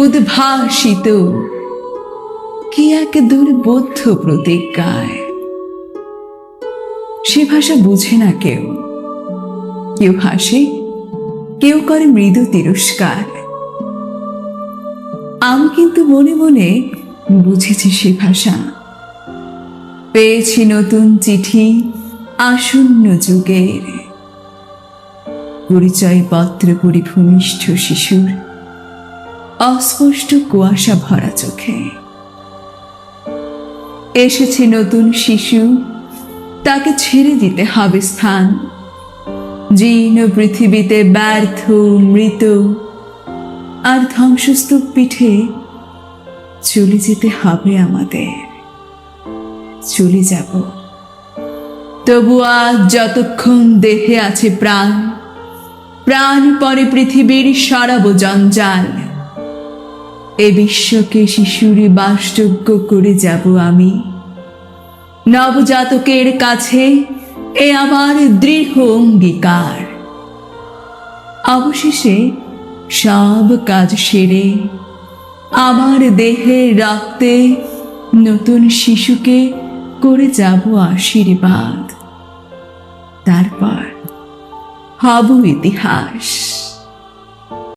উদ্ভাসিত। কি এক দুর্বোধ্য প্রতিজ্ঞায়। সে ভাষা বুঝে না কেউ। কেউ হাসে, কেউ করে মৃদু তিরস্কার। আমি কিন্তু মনে মনে বুঝেছি সে ভাষা। পেয়েছি নতুন চিঠি আসন্ন যুগের। পরিচয় পত্র পরিভূমিষ্ঠ শিশুর। অস্পষ্ট কুয়াশা ভরা চোখে। এসেছে নতুন শিশু। তাকে ছেড়ে দিতে হবে স্থান। জীর্ণ পৃথিবীতে ব্যর্থ, মৃত। আর ধ্বংসস্তূপ পিঠে চলে যেতে হবে আমাদের। চলে যাব। তবু আজ যতক্ষণ দেহে আছে প্রাণ প্রাণ পরে পৃথিবীর সরাব জঞ্জাল। এ বিশ্বকে শিশুরে বাসযোগ্য করে যাব আমি। নবজাতকের কাছে এ আমার দৃঢ় অঙ্গীকার। অবশেষে সব কাজ সেরে আমার দেহে রক্তে নতুন শিশুকে করে যাব আশীর্বাদ। তারপর হব ইতিহাস।